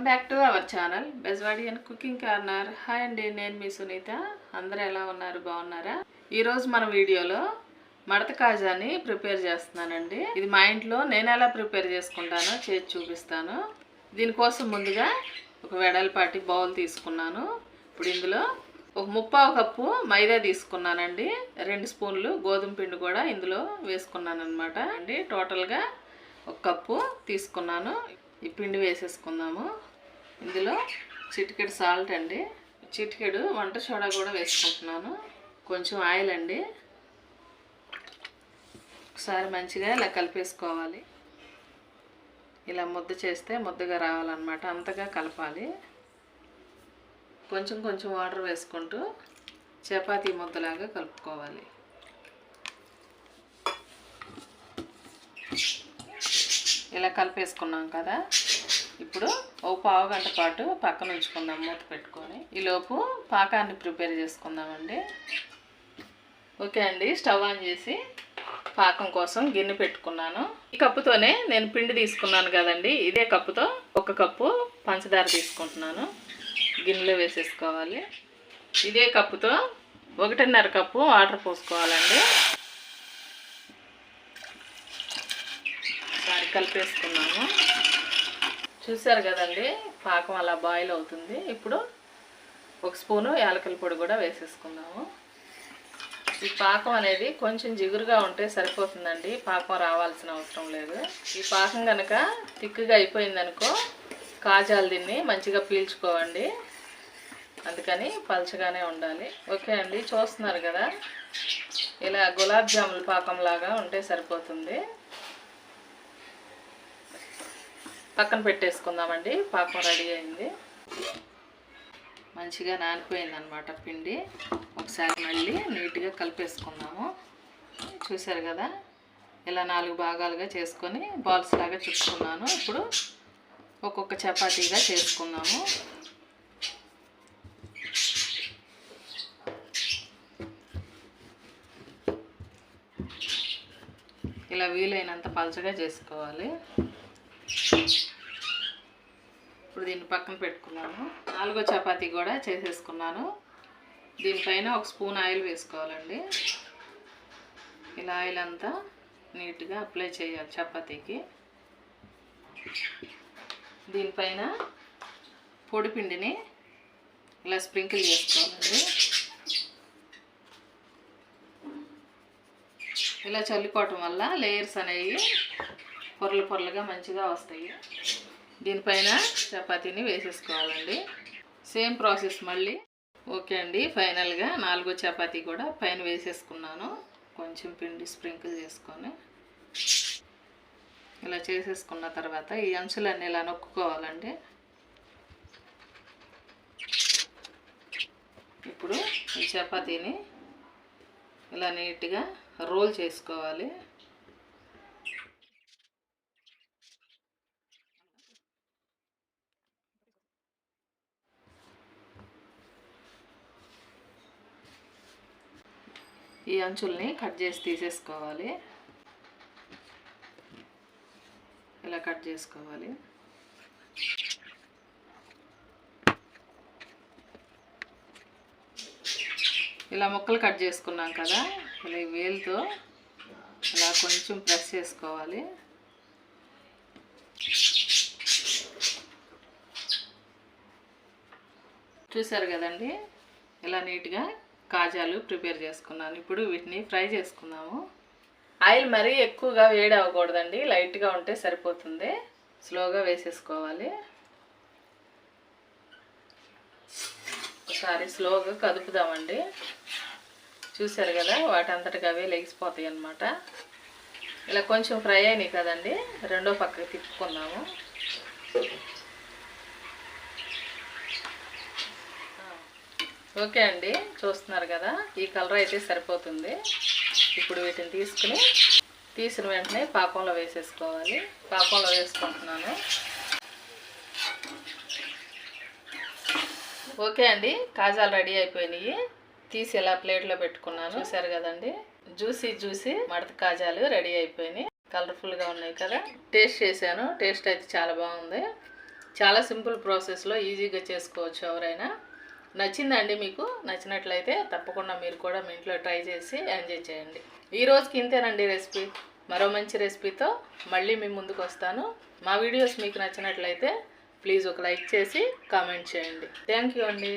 Welcome back to our channel Bejwadi and cooking corner. Hi అండి నేను మీ సునీత. అందరూ ఎలా ఉన్నారు? బాగున్నారా? ఈరోజు మన వీడియోలో మడత కాజాని ప్రిపేర్ చేస్తున్నానండి. ఇది మా ఇంట్లో నేను ఎలా ప్రిపేర్ చేసుకుంటానో చేసి చూపిస్తాను. దీనికోసం ముందుగా ఒక వెడల్పాటి బౌల్ తీసుకున్నాను. ఇప్పుడు ఇందులో ఒక ముప్పావు కప్పు మైదా తీసుకున్నానండి. రెండు స్పూన్లు గోధుమ పిండి కూడా ఇందులో వేసుకున్నాను అనమాట అండి టోటల్గా ఒక కప్పు తీసుకున్నాను. ఈ పిండి వేసేసుకుందాము. ఇందులో చిటికెడు సాల్ట్ అండి. చిటికెడు వంట సోడా కూడా వేసుకుంటున్నాను. కొంచెం ఆయిల్ అండి. ఒకసారి మంచిగా ఇలా కలిపేసుకోవాలి. ఇలా ముద్ద చేస్తే ముద్దగా రావాలన్నమాట. అంతగా కలపాలి. కొంచెం కొంచెం వాటర్ వేసుకుంటూ చపాతీ ముద్దలాగా కలుపుకోవాలి. ఇలా కలిపేసుకున్నాం కదా. ఇప్పుడు ఓ పావు గంట పాటు పక్కన ఉంచుకుందాం మూత పెట్టుకొని. ఈలోపు పాకాన్ని ప్రిపేర్ చేసుకుందామండి. ఓకే అండి స్టవ్ ఆన్ చేసి పాకం కోసం గిన్నె పెట్టుకున్నాను. ఈ కప్పుతోనే నేను పిండి తీసుకున్నాను కదండి. ఇదే కప్పుతో ఒక కప్పు పంచదార తీసుకుంటున్నాను. గిన్నెలో వేసేసుకోవాలి. ఇదే కప్పుతో ఒకటిన్నర కప్పు వాటర్ పోసుకోవాలండి ఒకసారి కలిపేసుకున్నాము. చూసారు కదండి పాకం అలా బాయిల్ అవుతుంది. ఇప్పుడు ఒక స్పూను యాలకల పొడి కూడా వేసేసుకుందాము. ఈ పాకం అనేది కొంచెం జిగురుగా ఉంటే సరిపోతుందండి. పాకం రావాల్సిన అవసరం లేదు. ఈ పాకం కనుక తిక్కుగా అయిపోయిందనుకో కాజాలు దీన్ని మంచిగా పీల్చుకోవండి. అందుకని పలచగానే ఉండాలి. ఓకే అండి చూస్తున్నారు కదా? ఇలా గులాబ్ జాముల పాకం లాగా ఉంటే సరిపోతుంది. పక్కన పెట్టేసుకుందామండి. పాకం రెడీ అయింది. మంచిగా నానిపోయింది అనమాట పిండి. ఒకసారి మళ్ళీ నీట్గా కలిపేసుకుందాము. చూసారు కదా? ఇలా నాలుగు భాగాలుగా చేసుకొని బాల్స్ లాగా చుట్టుకున్నాను. ఇప్పుడు ఒక్కొక్క చపాతీగా చేసుకుందాము. ఇలా వీలైనంత పలచగా చేసుకోవాలి. ఇప్పుడు దీన్ని పక్కన పెట్టుకున్నాను నాలుగో చపాతీ కూడా చేసేసుకున్నాను. దీనిపైన ఒక స్పూన్ ఆయిల్ వేసుకోవాలండి. ఇలా ఆయిల్ అంతా నీట్గా అప్లై చేయాలి చపాతీకి. దీనిపైన పొడిపిండిని ఇలా స్ప్రింకిల్ చేసుకోవాలండి. ఇలా చల్లుకోవటం వల్ల లేయర్స్ అనేవి పొరలు పొరలుగా మంచిగా వస్తాయి. దీనిపైన చపాతీని వేసేసుకోవాలండి. సేమ్ ప్రాసెస్ మళ్ళీ. ఓకే అండి ఫైనల్గా నాలుగో చపాతీ కూడా పైన వేసేసుకున్నాను. కొంచెం పిండి స్ప్రింకిల్ చేసుకొని. ఇలా చేసేసుకున్న తర్వాత ఈ అంచులన్నీ ఇలా నొక్కుకోవాలండి. ఇప్పుడు ఈ చపాతీని ఇలా నీట్గా రోల్ చేసుకోవాలి. ఈ అంచుల్ని కట్ చేసి తీసేసుకోవాలి. ఇలా కట్ చేసుకోవాలి. ఇలా ముక్కలు కట్ చేసుకున్నాం కదా ఇలా వేలుతో ఇలా కొంచెం ప్రెస్ చేసుకోవాలి. చూసారు కదండి? ఇలా నీట్గా కాజాలు ప్రిపేర్ చేసుకున్నాను. ఇప్పుడు వీటిని ఫ్రై చేసుకుందాము. ఆయిల్ మరీ ఎక్కువగా వేడి అవ్వకూడదండి. లైట్గా ఉంటే సరిపోతుంది. స్లోగా వేసేసుకోవాలి. ఒకసారి స్లోగా కదుపుదామండి. చూశారు కదా వాటంతటికి అవే లెగిసిపోతాయి అన్నమాట ఇలా కొంచెం ఫ్రై అయినాయి కదండి. రెండో పక్కకి తిప్పుకుందాము. ఓకే అండి చూస్తున్నారు కదా ఈ కలర్ అయితే సరిపోతుంది. ఇప్పుడు వీటిని తీసుకుని తీసిన వెంటనే పాకంలో వేసేసుకోవాలి. పాకంలో వేసుకుంటున్నాను. ఓకే అండి కాజాలు రెడీ అయిపోయినాయి. తీసి ఇలా ప్లేట్లో పెట్టుకున్నాను చూసారు కదండి. జ్యూసీ జ్యూసీ మడత కాజాలు రెడీ అయిపోయినాయి. కలర్ఫుల్గా ఉన్నాయి కదా. టేస్ట్ చేశాను టేస్ట్ అయితే చాలా బాగుంది. చాలా సింపుల్ ప్రాసెస్లో ఈజీగా చేసుకోవచ్చు ఎవరైనా. నచ్చిందండి మీకు? నచ్చినట్లయితే తప్పకుండా మీరు కూడా మీ ఇంట్లో ట్రై చేసి ఎంజాయ్ చేయండి. ఈ రోజుకి ఇంతేనండి రెసిపీ. మరో మంచి రెసిపీతో మళ్ళీ మీ ముందుకు వస్తాను. మా వీడియోస్ మీకు నచ్చినట్లయితే ప్లీజ్ ఒక లైక్ చేసి కామెంట్ చేయండి. థ్యాంక్ యూ అండి.